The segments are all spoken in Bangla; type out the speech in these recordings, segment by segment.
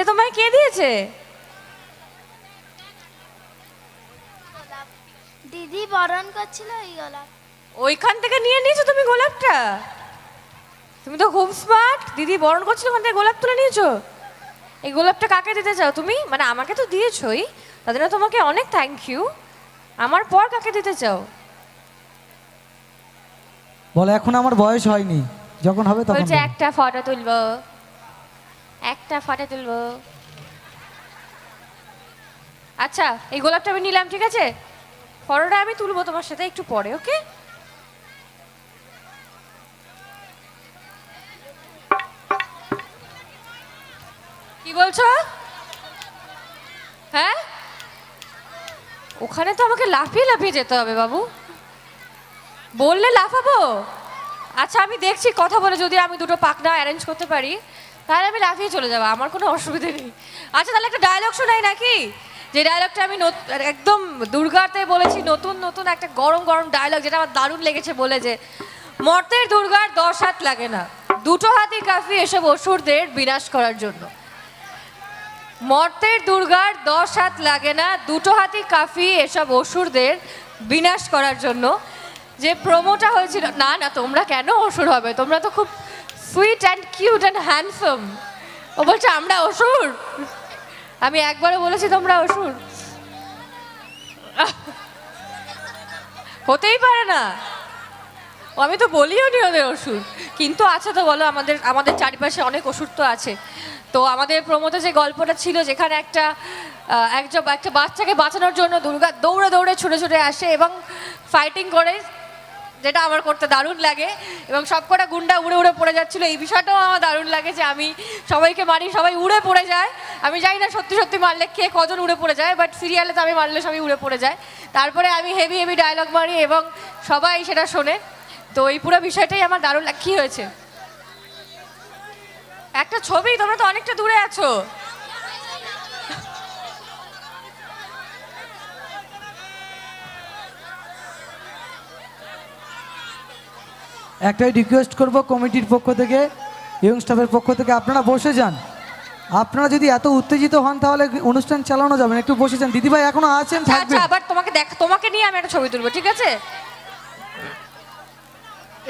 এটা তোমায় কে দিয়েছে? দিদি বরণ করছিল ওই গোলাপ। ওইখান থেকে নিয়ে নিয়েছো তুমি গোলাপটা? তুমি তো খুব স্মার্ট দিদি বরণ করছিল ওখান থেকে গোলাপ তুলে নিয়েছো? এই গোলাপটা কাকে দিতে চাও তুমি? মানে আমাকে তো দিয়েছোই। তাদের জন্য তোমাকে অনেক থ্যাংক ইউ আমার পর কাকে দিতে চাও? বলে এখন আমার বয়স হয়নি। যখন হবে তখন বলছে একটা ফটো তুলবো। একটা ফটো তুলবো। আচ্ছা এই গোলাপটা আমি নিলাম, ঠিক আছে? ফটোটা আমি তুলবো তোমার সাথে একটু পরে, ওকে? কি বলছো? হ্যাঁ? ওখানে তো আমাকে লাফিয়ে লাফিয়ে যেতে হবে, বাবু। বললে লাফাবো? আচ্ছা আমি দেখছি, কথা বলে যদি আমি দুটো পাকনা অ্যারেঞ্জ করতে পারি। তাহলে আমি লাফিয়ে চলে যাব, আমার কোনো অসুবিধে নেই। আচ্ছা তাহলে একটা ডায়লগ শোনাই নাকি? যে ডায়লগটা আমি একদম দুর্গাতে বলেছি, নতুন নতুন একটা গরম গরম ডায়লগ যেটা আমার দারুণ লেগেছে বলে যে, মর্তের দুর্গার দশ হাত লাগে না, দুটো হাতই কাফি এসব অসুরদের বিনাশ করার জন্য। মর্তের দুর্গার দশ হাত লাগে না, দুটো হাতি কাফি এসব অসুরদের বিনাশ করার জন্য। যে প্রোমোটা হয়েছিল না না, তোমরা কেন অসুর হবে? তোমরা তো খুব sweet and cute and handsome ও বলছে, আমরা অসুর? আমি একবারও বলেছি, তোমরা অসুর? হতেই পারে না। আমি তো বলিও নি ওদের ওষুধ কিন্তু আছে তো, বলো, আমাদের আমাদের চারিপাশে অনেক ওষুধ তো আছে। তো আমাদের প্রমোতে যে গল্পটা ছিল, যেখানে একটা একজন, একটা বাচ্চাকে বাঁচানোর জন্য দুর্গা দৌড়ে দৌড়ে ছুটে ছুটে আসে এবং ফাইটিং করে। যেটা আমার করতে দারুণ লাগে এবং সবকটা গুন্ডা উড়ে উড়ে পড়ে যাচ্ছিল। এই বিষয়টাও আমার দারুণ লাগে যে আমি সবাইকে মারি, সবাই উড়ে পড়ে যায়। আমি জানি না সত্যি সত্যি মারলে কে কজন উড়ে পড়ে যায় বাট সিরিয়ালে তো আমি মারলে সবাই উড়ে পড়ে যায়। তারপরে আমি হেভি হেভি ডায়লগ মারি এবং সবাই সেটা শোনে। তো এই পুরো বিষয়টাই আমার দারুণ কি হয়েছে? একটা ছবি, তোমরা তো অনেকটা দূরে আছো। একটাই রিকোয়েস্ট করব কমিটির পক্ষ থেকে ইয়ং স্টাফের পক্ষ থেকে আপনারা বসে যান। আপনারা যদি এত উত্তেজিত হন তাহলে অনুষ্ঠান চালানো যাবে না। একটু বসে যান। দিদিভাই এখনও আছেন আচ্ছা আবার তোমাকে দেখ তোমাকে নিয়ে আমি একটা ছবি তুলবো ঠিক আছে?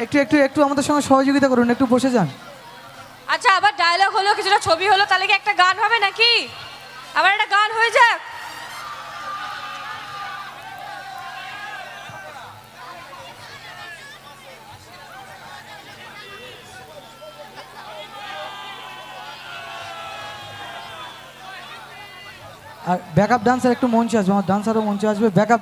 একটু একটু একটু আমাদের সঙ্গে সহযোগিতা করুন একটু বসে যান। আচ্ছা আবার ডায়লগ হলো কিছুটা ছবি হলো তাহলে কি একটা গান হবে নাকি? আবার একটা গান হয়ে যাক। আর ব্যাকআপ ডান্সার একটু মঞ্চে আসবে আমার ডান্সারও মঞ্চে আসবে। ব্যাকআপ